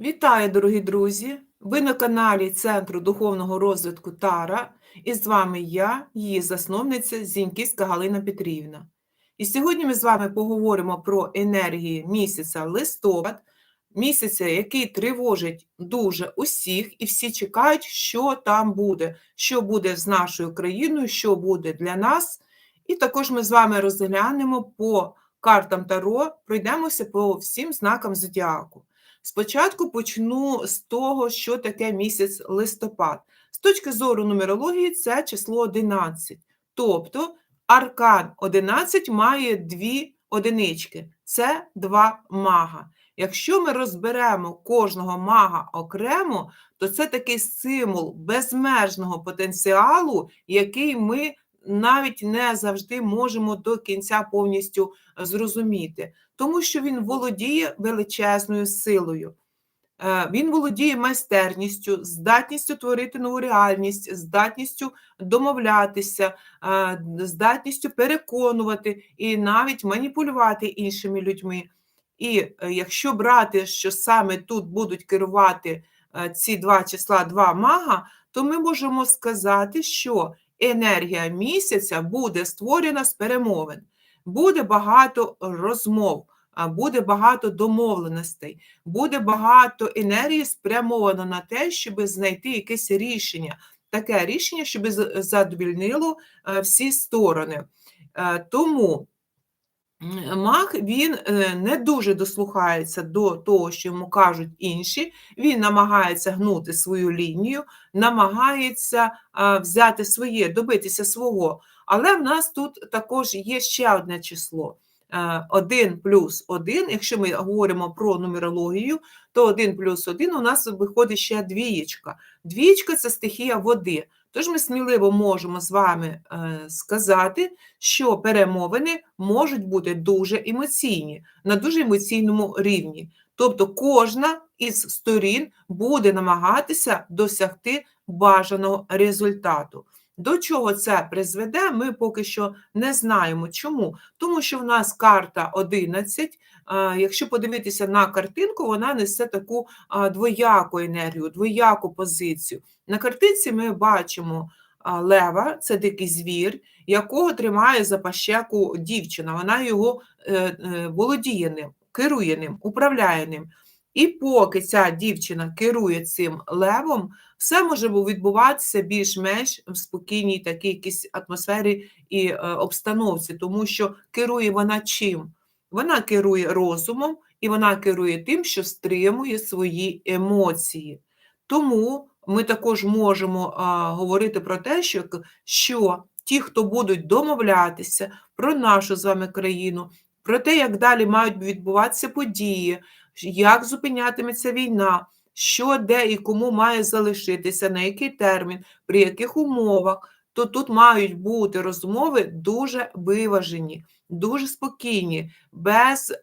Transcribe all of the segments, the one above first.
Вітаю, дорогі друзі! Ви на каналі Центру духовного розвитку Тара, і з вами я, її засновниця Зіньківська Галина Петрівна. І сьогодні ми з вами поговоримо про енергії місяця листопад, місяця, який тривожить дуже усіх, і всі чекають, що там буде, що буде з нашою країною, що буде для нас. І також ми з вами розглянемо по картам Таро, пройдемося по всім знакам зодіаку. Спочатку почну з того, що таке місяць листопад. З точки зору нумерології, це число 11. Тобто аркан 11 має дві одинички це два мага. Якщо ми розберемо кожного мага окремо, то це такий символ безмежного потенціалу, який ми навіть не завжди можемо до кінця повністю зрозуміти, тому що він володіє величезною силою. Е, він володіє майстерністю, здатністю творити нову реальність, здатністю домовлятися, е, здатністю переконувати і навіть маніпулювати іншими людьми. І е, якщо брати, що саме тут будуть керувати ці два числа, два мага, то ми можемо сказати, що енергія місяця буде створена з перемовин, буде багато розмов, буде багато домовленостей, буде багато енергії спрямовано на те, щоб знайти якесь рішення, таке рішення, щоб задовільнило е, всі сторони. Е, тому Маг він е, не дуже дослухається до того, що йому кажуть інші, він намагається гнути свою лінію, намагається взяти своє, добитися свого. Але в нас тут також є ще одне число. 1 плюс 1, якщо ми говоримо про нумерологію, то 1 плюс 1 у нас виходить ще двієчка. Двієчка – це стихія води. Тож ми сміливо можемо з вами е, сказати, що перемовини можуть бути дуже емоційні, на дуже емоційному рівні. Тобто кожна із сторін буде намагатися досягти бажаного результату. До чого це призведе, ми поки що не знаємо. Чому? Тому що в нас карта 11. Якщо подивитися на картинку, вона несе таку двояку енергію, двояку позицію. На картинці ми бачимо лева, це дикий звір, якого тримає за пащеку дівчина. Вона його е, е, володіє ним, керує ним, управляє ним. І поки ця дівчина керує цим левом, все може відбуватися більш-менш в спокійній такій якійсь атмосфері і е, обстановці, тому що керує вона чим? Вона керує розумом і вона керує тим, що стримує свої емоції. Тому ми також можемо а, говорити про те, що, що ті, хто будуть домовлятися про нашу з вами країну, про те, як далі мають відбуватися події, як зупинятиметься війна, що де і кому має залишитися, на який термін, при яких умовах, то тут мають бути розмови дуже виважені, дуже спокійні, без е,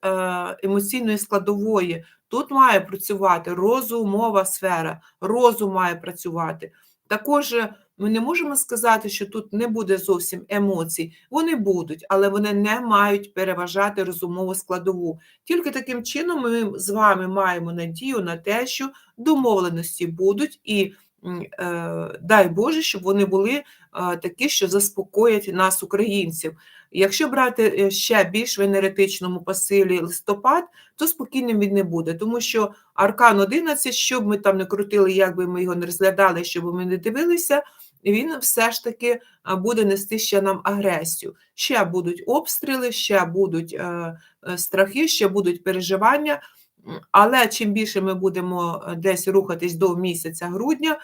емоційної складової. Тут має працювати розумова сфера, розум має працювати. Також е, ми не можемо сказати, що тут не буде зовсім емоцій. Вони будуть, але вони не мають переважати розумову складову. Тільки таким чином ми з вами маємо надію на те, що домовленості будуть, і е, дай Боже, щоб вони були е, такі, що заспокоять нас, українців. Якщо брати е, ще більш в енергетичному посилі листопад, то спокійним він не буде, тому що аркан 11, щоб ми там не крутили, як би ми його не розглядали, щоб ми не дивилися, він все ж таки буде нести ще нам агресію. Ще будуть обстріли, ще будуть е, е, страхи, ще будуть переживання. Але чим більше ми будемо десь рухатись до місяця грудня,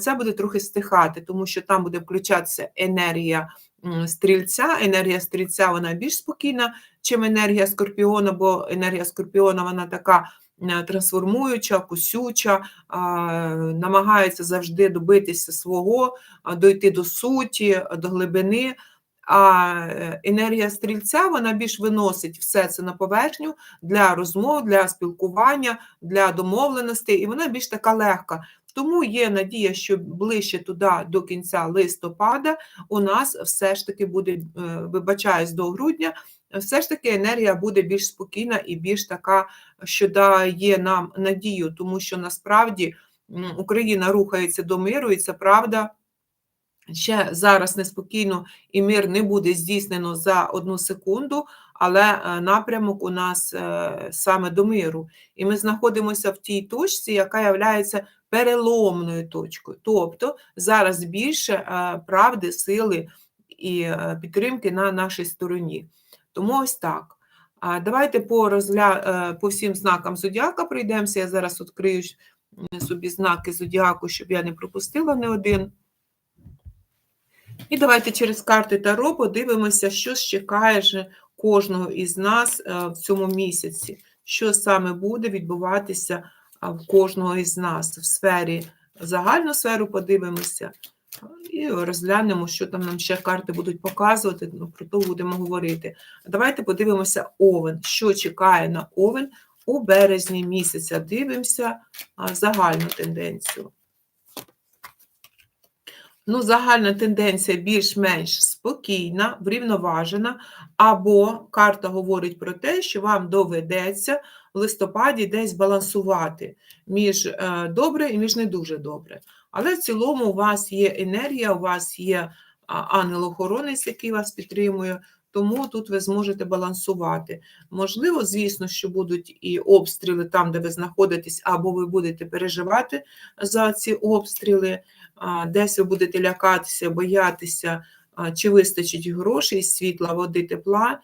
це буде трохи стихати, тому що там буде включатися енергія стрільця. Енергія стрільця вона більш спокійна, чим енергія скорпіона, бо енергія скорпіона вона така е, трансформуюча, кусюча, намагається завжди добитися свого, дойти до суті, до глибини. А е, енергія стрільця вона більш виносить все це на поверхню для розмов, для спілкування, для домовленостей, і вона більш така легка. Тому є надія, що ближче туди до кінця листопада у нас все ж таки буде, е, вибачаюсь, до грудня, все ж таки енергія буде більш спокійна і більш така, що дає нам надію, тому що насправді Україна рухається до миру, і це правда. Ще зараз неспокійно і мир не буде здійснено за одну секунду, але е, напрямок у нас е, саме до миру. І ми знаходимося в тій точці, яка є переломною точкою. Тобто зараз більше е, правди, сили і підтримки на нашій стороні. Тому ось так. Давайте по розгля... е, по всім знакам зодіака пройдемося. Я зараз відкрию собі знаки зодіаку, щоб я не пропустила не один. І давайте через карти Таро подивимося, що чекає кожного із нас е, в цьому місяці, що саме буде відбуватися в кожного із нас в сфері загальну сферу подивимося і розглянемо, що там нам ще карти будуть показувати, ну, про то будемо говорити. Давайте подивимося Овен, що чекає на Овен у березні місяця. Дивимося загальну тенденцію. Ну, загальна тенденція більш-менш спокійна, врівноважена, або карта говорить про те, що вам доведеться в листопаді десь балансувати між е, добре і між не дуже добре. Але в цілому у вас є енергія, у вас є ангел-охоронець, який вас підтримує, тому тут ви зможете балансувати. Можливо, звісно, що будуть і обстріли там, де ви знаходитесь, або ви будете переживати за ці обстріли десь ви будете лякатися, боятися, чи вистачить грошей, світла, води, тепла.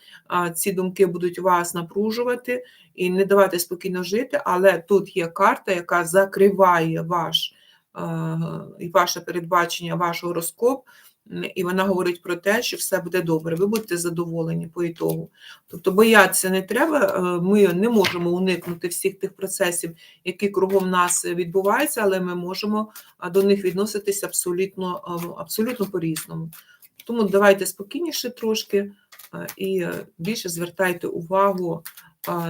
Ці думки будуть вас напружувати і не давати спокійно жити, але тут є карта, яка закриває ваш, ваше передбачення, ваш гороскоп, і вона говорить про те, що все буде добре, ви будете задоволені по ітогу. Тобто боятися не треба, е, ми не можемо уникнути всіх тих процесів, які кругом нас відбуваються, але ми можемо до них відноситися абсолютно, абсолютно по-різному. Тому давайте спокійніше трошки і е, більше звертайте увагу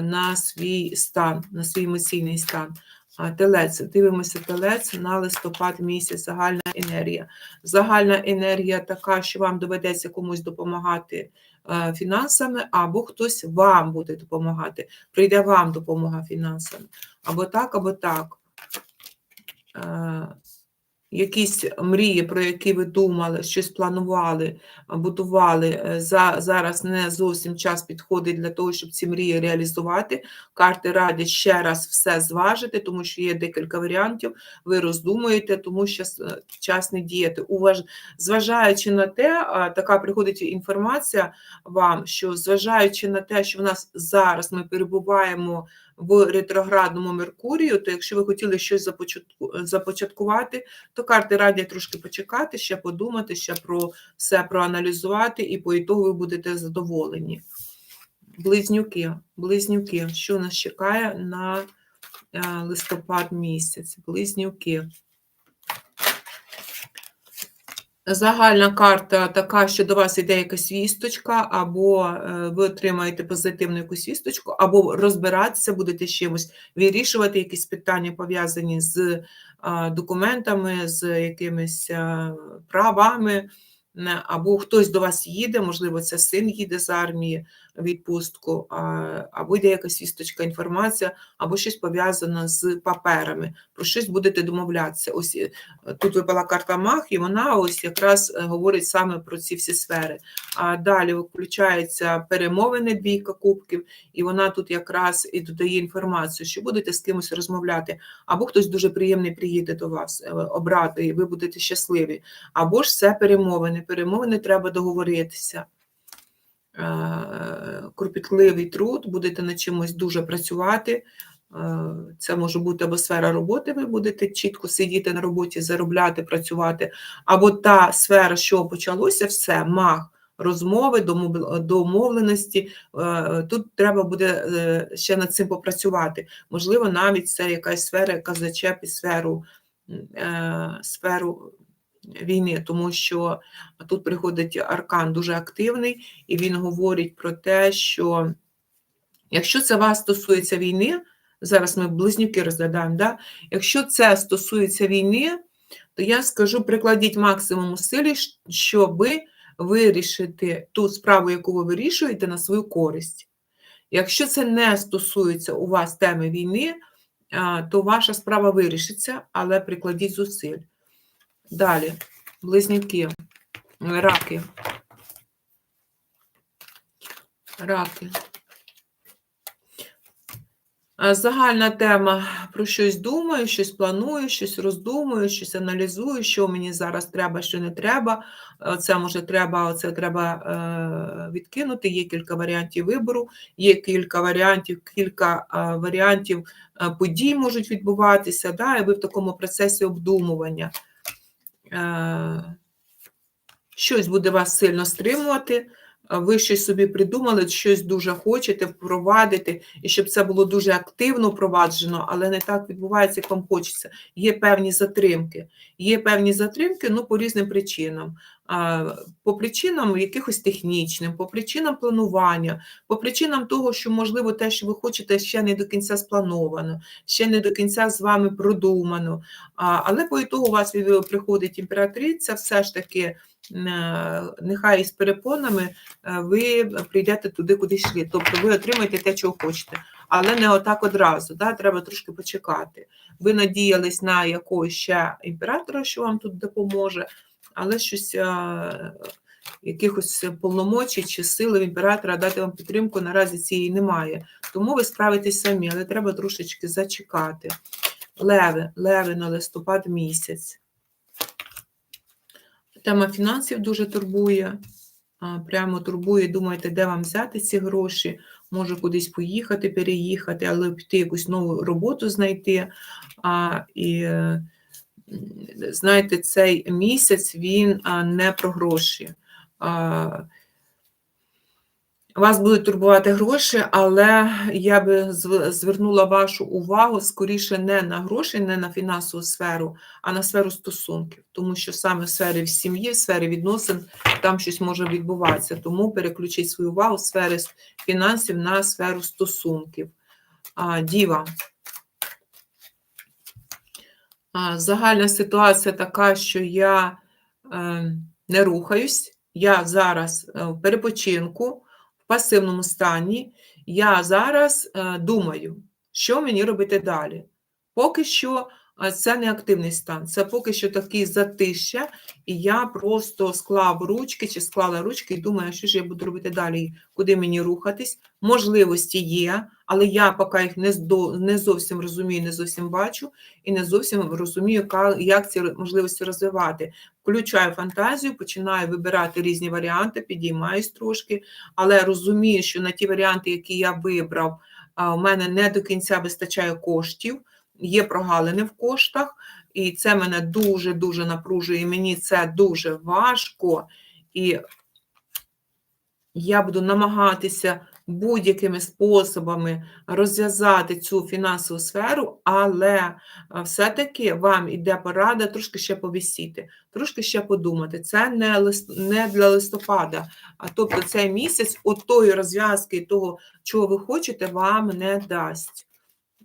на свій стан, на свій емоційний стан. Телець, дивимося телець на листопад місяць, загальна енергія. Загальна енергія така, що вам доведеться комусь допомагати е, фінансами, або хтось вам буде допомагати, прийде вам допомога фінансами. Або так, або так. Е, Якісь мрії, про які ви думали, щось планували, будували, е, за, зараз не зовсім час підходить для того, щоб ці мрії реалізувати. Карти радять ще раз все зважити, тому що є декілька варіантів, ви роздумуєте, тому що час не діяти. Уваж... Зважаючи на те, така приходить інформація вам, що зважаючи на те, що в нас зараз ми перебуваємо в ретроградному Меркурію, то якщо ви хотіли щось започаткувати, то карти радять трошки почекати, ще подумати, ще про все проаналізувати, і по ітогу ви будете задоволені. Близнюки, близнюки, що нас чекає на е, листопад місяць? Близнюки. Загальна карта така, що до вас йде якась вісточка, або е, ви отримаєте позитивну якусь вісточку, або розбиратися будете з чимось, вирішувати якісь питання, пов'язані з документами, з якимись правами, або хтось до вас їде, можливо, це син їде з армії відпустку, або йде якась вісточка, інформація, або щось пов'язане з паперами, про щось будете домовлятися. Ось е, тут випала карта Мах, і вона ось якраз е, говорить саме про ці всі сфери. А далі включається перемовини двійка кубків, і вона тут якраз і додає інформацію, що будете з кимось розмовляти, або хтось дуже приємний приїде до вас е, обрати, і ви будете щасливі, або ж це перемовини. Перемовини треба договоритися. Е, Кропітливий труд, будете над чимось дуже працювати. Е, Це може бути або сфера роботи, ви будете чітко сидіти на роботі, заробляти, працювати, або та сфера, що почалося, все, мах, розмови, домовленості. Е, Тут треба буде ще над цим попрацювати. Можливо, навіть це якась сфера, яка зачепить сферу, сферу війни, тому що тут приходить аркан дуже активний, і він говорить про те, що якщо це вас стосується війни, зараз ми близнюки розглядаємо, да? якщо це стосується війни, то я скажу, прикладіть максимум усиль, щоби вирішити ту справу, яку ви вирішуєте, на свою користь. Якщо це не стосується у вас теми війни, то ваша справа вирішиться, але прикладіть зусиль. Далі, близнюки, раки. Раки. Загальна тема про щось думаю, щось планую, щось роздумую, щось аналізую, що мені зараз треба, що не треба. Е, Це може треба, це треба е, відкинути. Є кілька варіантів вибору, є кілька варіантів, кілька е, варіантів е, подій можуть відбуватися, да, і ви в такому процесі обдумування. Е, Щось буде вас сильно стримувати. Ви щось собі придумали, щось дуже хочете впровадити, і щоб це було дуже активно впроваджено, але не так відбувається, як вам хочеться. Є певні затримки. Є певні затримки ну, по різним причинам. По причинам якихось технічним, по причинам планування, по причинам того, що, можливо, те, що ви хочете, ще не до кінця сплановано, ще не до кінця з вами продумано. Але по ітогу у вас приходить імператриця, все ж таки. е, Нехай із перепонами е, ви прийдете туди, куди йшли. Тобто ви отримаєте те, чого хочете, але не отак одразу. Да? Треба трошки почекати. Ви надіялись на якогось ще імператора, що вам тут допоможе, але щось е, якихось повномочій чи сили в імператора дати вам підтримку наразі цієї немає. Тому ви справитесь самі, але треба трошечки зачекати. Леви, леви на листопад місяць. Тема фінансів дуже турбує. Прямо турбує, думаєте, де вам взяти ці гроші, може кудись поїхати, переїхати, але піти якусь нову роботу знайти. А, І знаєте, цей місяць він не про гроші. Вас будуть турбувати гроші, але я би звернула вашу увагу скоріше не на гроші, не на фінансову сферу, а на сферу стосунків, тому що саме в сфері сім'ї, в сфері відносин там щось може відбуватися. Тому переключіть свою увагу з сфери фінансів на сферу стосунків. Діва. Загальна ситуація така, що я е, не рухаюсь, я зараз е, в перепочинку, в пасивному стані. Я зараз е, думаю, що мені робити далі. Поки що це не активний стан, це поки що такий затища, і я просто склав ручки чи склала ручки і думаю, що ж я буду робити далі, куди мені рухатись. Можливості є, але я поки їх не, не зовсім розумію, не зовсім бачу і не зовсім розумію, як ці можливості розвивати. Включаю фантазію, починаю вибирати різні варіанти, підіймаюсь трошки, але розумію, що на ті варіанти, які я вибрав, у мене не до кінця вистачає коштів, є прогалини в коштах, і це мене дуже-дуже напружує, і мені це дуже важко. І я буду намагатися будь-якими способами розв'язати цю фінансову сферу, але все-таки вам іде порада трошки ще повісіти, трошки ще подумати. Це не, лист, не для листопада, а тобто цей місяць от тої розв'язки того, чого ви хочете, вам не дасть.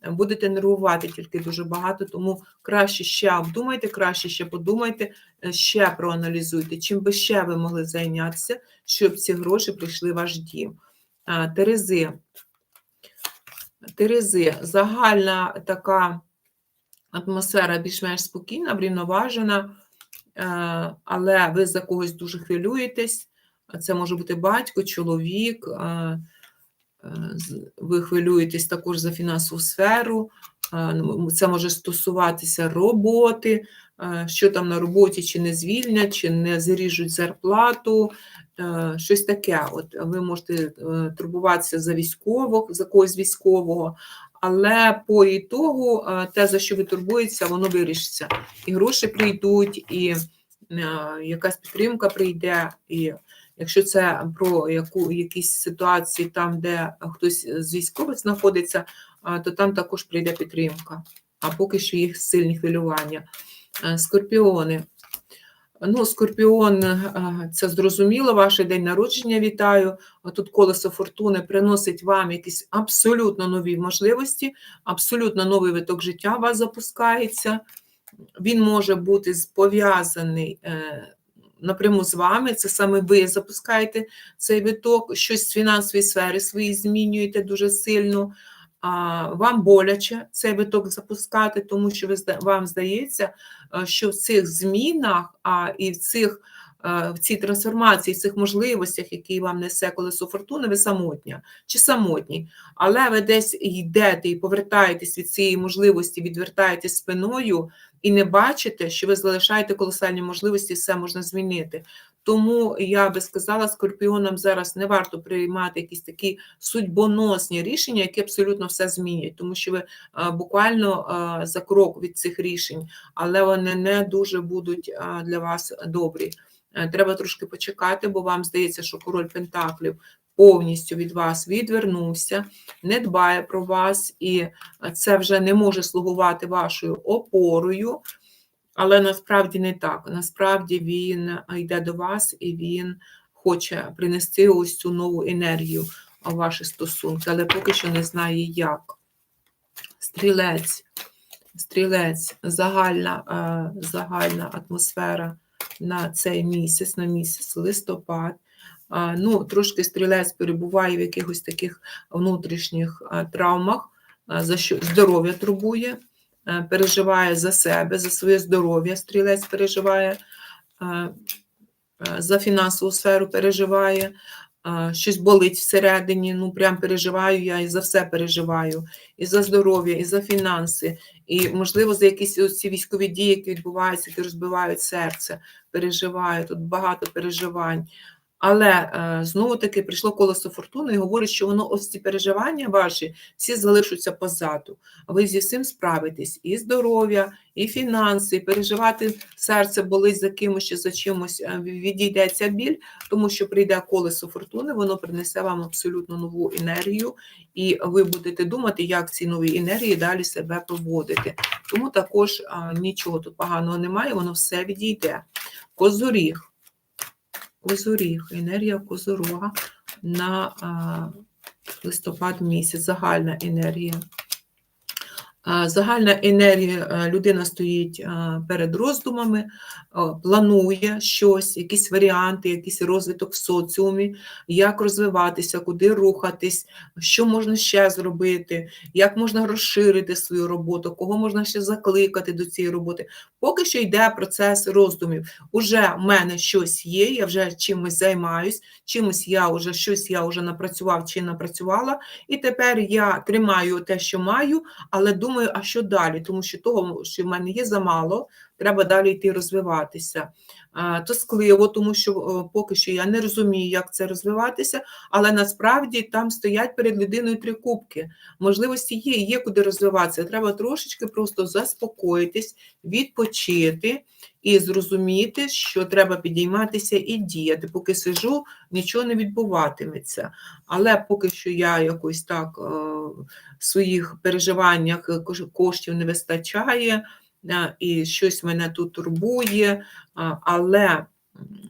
Будете нервувати тільки дуже багато, тому краще ще обдумайте, краще ще подумайте, е, ще проаналізуйте, чим би ще ви могли зайнятися, щоб ці гроші прийшли в ваш дім. Терези. Терези. Загальна така атмосфера більш-менш спокійна, врівноважена, е, але ви за когось дуже хвилюєтесь. Це може бути батько, чоловік. е, е, Ви хвилюєтесь також за фінансову сферу. ну, Це може стосуватися роботи, що там на роботі, чи не звільнять, чи не зріжуть зарплату, е, щось таке. От ви можете е, турбуватися за військових, за когось військового, але по ітогу е, те, за що ви турбуєтеся, воно вирішиться. І гроші прийдуть, і е, якась підтримка прийде. І якщо це про яку якісь ситуації, там, де хтось з військових знаходиться, то там також прийде підтримка. А поки що їх сильні хвилювання. Е, Скорпіони. Ну, Скорпіон, е, це зрозуміло, ваш день народження вітаю. Тут колесо фортуни приносить вам якісь абсолютно нові можливості, абсолютно новий виток життя вас запускається. Він може бути пов'язаний е, напряму з вами. Це саме ви запускаєте цей виток, щось з фінансової сфери свої змінюєте дуже сильно. Вам боляче цей виток запускати, тому що ви вам здається, е, що в цих змінах а, і в цих е, в цій трансформації, в цих можливостях, які вам несе колесо фортуни, ви самотня чи самотні, але ви десь йдете і повертаєтесь від цієї можливості, відвертаєтесь спиною і не бачите, що ви залишаєте колосальні можливості, все можна змінити. Тому я би сказала, скорпіонам зараз не варто приймати якісь такі судьбоносні рішення, які абсолютно все змінять, тому що ви буквально за крок від цих рішень, але вони не дуже будуть для вас добрі. Е, Треба трошки почекати, бо вам здається, що король Пентаклів повністю від вас відвернувся, не дбає про вас, і це вже не може слугувати вашою опорою. Але насправді не так. Насправді він йде до вас і він хоче принести ось цю нову енергію в ваші стосунки, але поки що не знає як. Стрілець, стрілець, загальна, е, загальна атмосфера на цей місяць, на місяць листопад. Ну, трошки стрілець перебуває в якихось таких внутрішніх травмах, за що здоров'я турбує, переживає за себе, за своє здоров'я. Стрілець переживає, за фінансову сферу переживає, щось болить всередині. Ну, прям переживаю я і за все переживаю, і за здоров'я, і за фінанси, і, можливо, за якісь ці військові дії, які відбуваються, які розбивають серце, переживаю. Тут багато переживань. Але е, знову таки прийшло колесо фортуни і говорить, що воно ось ці переживання ваші всі залишаться позаду. Ви зі всім справитесь і здоров'я, і фінанси, і переживати серце болить за кимось чи за чимось, е, відійдеться біль, тому що прийде колесо фортуни, воно принесе вам абсолютно нову енергію, і ви будете думати, як ці нові енергії далі себе проводити. Тому також нічого тут поганого немає, воно все відійде. Козоріг. Козоріг, енергія козорога на листопад місяць, загальна енергія. Загальна енергія, людина стоїть перед роздумами, планує щось, якісь варіанти, якийсь розвиток в соціумі, як розвиватися, куди рухатись, що можна ще зробити, як можна розширити свою роботу, кого можна ще закликати до цієї роботи. Поки що йде процес роздумів. Уже в мене щось є, я вже чимось займаюсь, чимось я вже щось я вже напрацював чи напрацювала, і тепер я тримаю те, що маю, але думаю, а що далі? Тому що того, що в мене є замало, треба далі йти розвиватися. Тоскливо, тому що поки що я не розумію, як це розвиватися, але насправді там стоять перед людиною три кубки. Можливості є, є куди розвиватися. Треба трошечки просто заспокоїтись, відпочити і зрозуміти, що треба підійматися і діяти. Поки сижу, нічого не відбуватиметься. Але поки що я якось так в своїх переживаннях е, коштів не вистачає, і щось мене тут турбує, але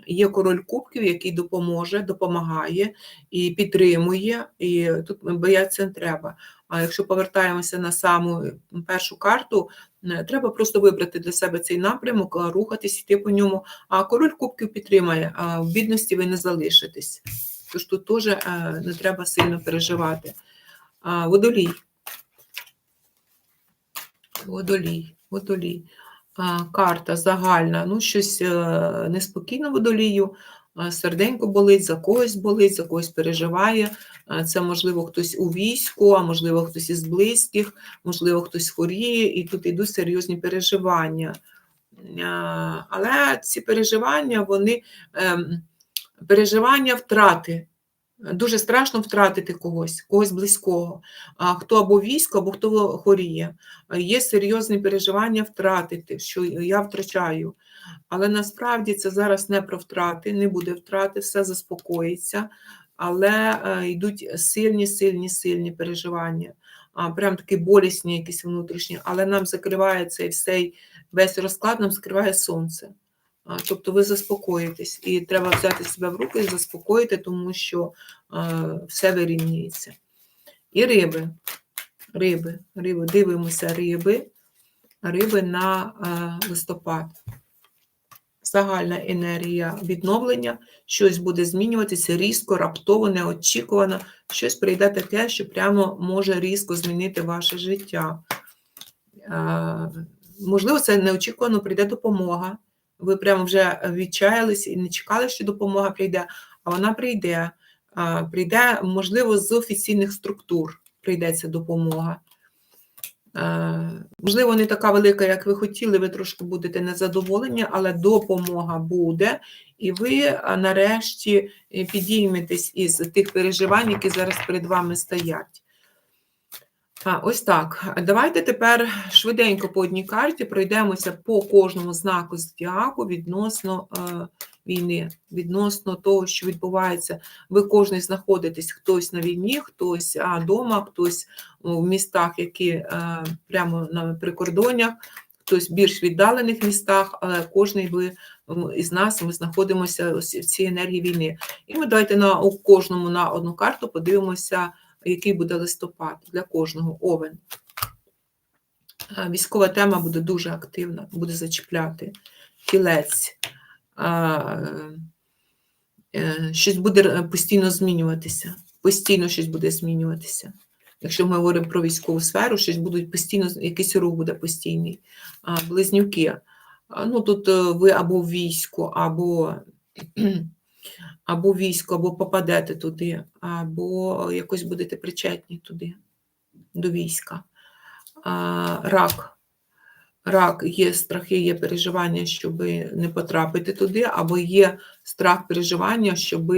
є король кубків, який допоможе, допомагає і підтримує, і тут бояться не треба. А якщо повертаємося на саму першу карту, треба просто вибрати для себе цей напрямок, рухатись, йти по ньому. А король кубків підтримає, а в бідності ви не залишитесь. Тож тут теж е, не треба сильно переживати. Водолій. Водолій, водолій. Карта загальна. Ну, щось е, неспокійно водолію. Серденько болить, за когось болить, за когось переживає. Це, можливо, хтось у війську, а можливо, хтось із близьких, можливо, хтось хворіє, і тут йдуть серйозні переживання. Але ці переживання, вони ем, переживання втрати. Дуже страшно втратити когось, когось близького, хто або військо, або хто хворіє. Є серйозні переживання втратити, що я втрачаю. Але насправді це зараз не про втрати, не буде втрати, все заспокоїться, але е, йдуть сильні, сильні, сильні переживання, прям такі болісні, якісь внутрішні, але нам закриває цей весь розклад, нам закриває сонце. Тобто ви заспокоїтесь, і треба взяти себе в руки і заспокоїти, тому що все вирівнюється. І риби, риби, риби, дивимося риби, риби на листопад. загальна енергія відновлення, щось буде змінюватися різко, раптово, неочікувано, щось прийде таке, що прямо може різко змінити ваше життя. Можливо, це неочікувано прийде допомога. Ви прямо вже відчаялися і не чекали, що допомога прийде, а вона прийде. Прийде, можливо, з офіційних структур прийдеться допомога. Можливо, не така велика, як ви хотіли, ви трошки будете незадоволені, але допомога буде, і ви нарешті підійметесь із тих переживань, які зараз перед вами стоять. Ось так. Давайте тепер швиденько по одній карті пройдемося по кожному знаку зодіаку відносно е, війни, відносно того, що відбувається. Ви кожен знаходитесь хтось на війні, хтось а, дома, хтось в містах, які е, прямо на прикордоннях, хтось в більш віддалених містах, але кожен ви із нас ми знаходимося в цій енергії війни. І ми давайте на у кожному на одну карту подивимося який буде листопад для кожного овен. Військова тема буде дуже активна, буде зачіпляти тілець. А, е, Щось буде е, постійно змінюватися. Постійно щось буде змінюватися. Якщо ми говоримо про військову сферу, щось будуть постійно, якийсь рух буде постійний. Близнюки. Ну, тут е, ви або в війську, або або військо, або попадете туди, або якось будете причетні туди, до війська. Рак. Рак є страхи, є переживання, щоб не потрапити туди, або є страх переживання, щоб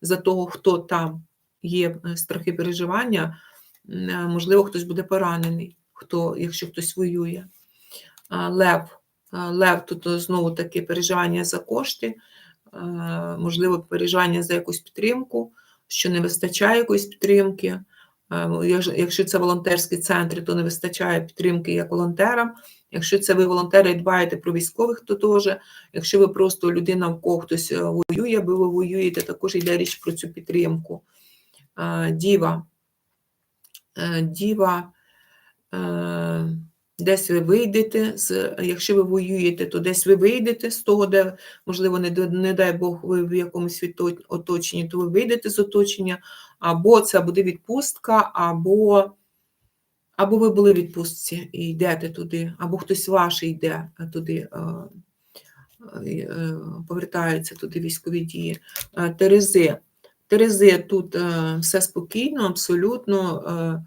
за того, хто там є е, страхи переживання, е, можливо, хтось буде поранений, хто, якщо хтось воює. Лев. Лев тут знову таке переживання за кошти. Е, можливо, переживання за якусь підтримку, що не вистачає якоїсь підтримки. Е, якщо це волонтерські центри, то не вистачає підтримки як волонтерам. Якщо це ви волонтери і дбаєте про військових, то теж. Якщо ви просто людина, в кого хтось е, воює, або ви воюєте, також йде річ про цю підтримку. Діва. Діва. Десь ви вийдете, з, якщо ви воюєте, то десь ви вийдете з того, де, можливо, не, не дай Бог, ви в якомусь оточенні, то ви вийдете з оточення, або це буде відпустка, або або ви були в відпустці і йдете туди, або хтось ваш йде туди, повертається туди військові дії. Терези. Терези тут все спокійно, абсолютно.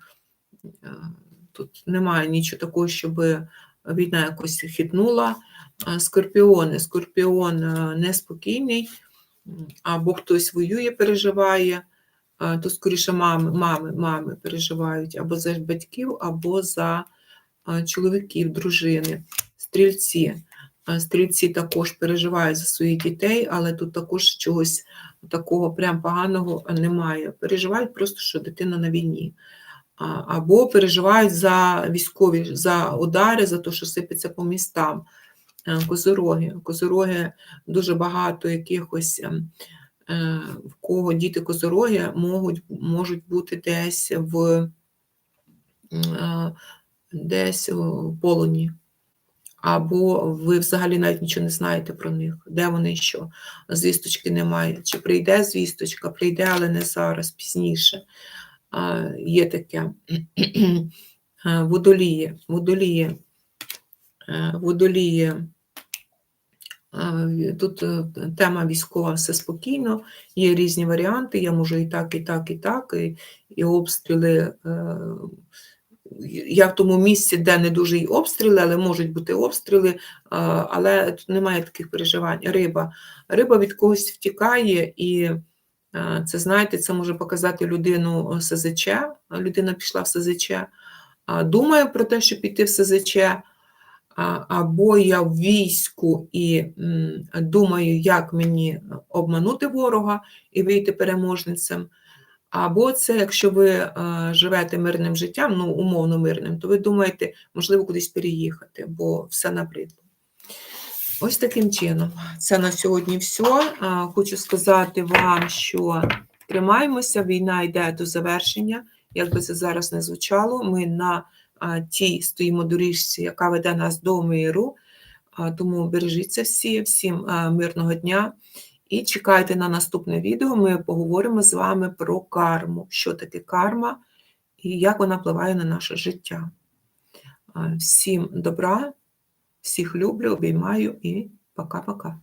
Тут немає нічого такого, щоб війна якось хитнула. Скорпіони. Скорпіон неспокійний, або хтось воює, переживає, то скоріше мами, мами, мами переживають або за батьків, або за чоловіків, дружини, стрільці. Стрільці також переживають за своїх дітей, але тут також чогось такого прям поганого немає. Переживають просто, що дитина на війні або переживають за військові, за удари, за те, що сипеться по містам. Е, козороги. Козороги дуже багато якихось, ем, е, в кого діти козороги можуть можуть бути десь в е, десь в полоні. Або ви взагалі навіть нічого не знаєте про них, де вони що. Звісточки немає. Чи прийде звісточка, прийде, але не зараз, пізніше є таке водоліє, водоліє, водоліє. Тут е, тема військова все спокійно, є різні варіанти, я можу і так, і так, і так, і, і обстріли. Е, я в тому місці, де не дуже й обстріли, але можуть бути обстріли, але тут немає таких переживань. Риба. Риба від когось втікає і це, знаєте, це може показати людину СЗЧ, людина пішла в СЗЧ, думає про те, щоб піти в СЗЧ, або я в війську і думаю, як мені обманути ворога і вийти переможницем. Або це, якщо ви живете мирним життям, ну умовно мирним, то ви думаєте, можливо, кудись переїхати, бо все набридло. Ось таким чином. Це на сьогодні все. Хочу сказати вам, що тримаємося, війна йде до завершення. Як би це зараз не звучало, ми на тій стоїмо доріжці, яка веде нас до миру. Тому бережіться всі, всім мирного дня і чекайте на наступне відео. Ми поговоримо з вами про карму, що таке карма і як вона впливає на наше життя. Всім добра, всіх люблю, обіймаю і пока-пока.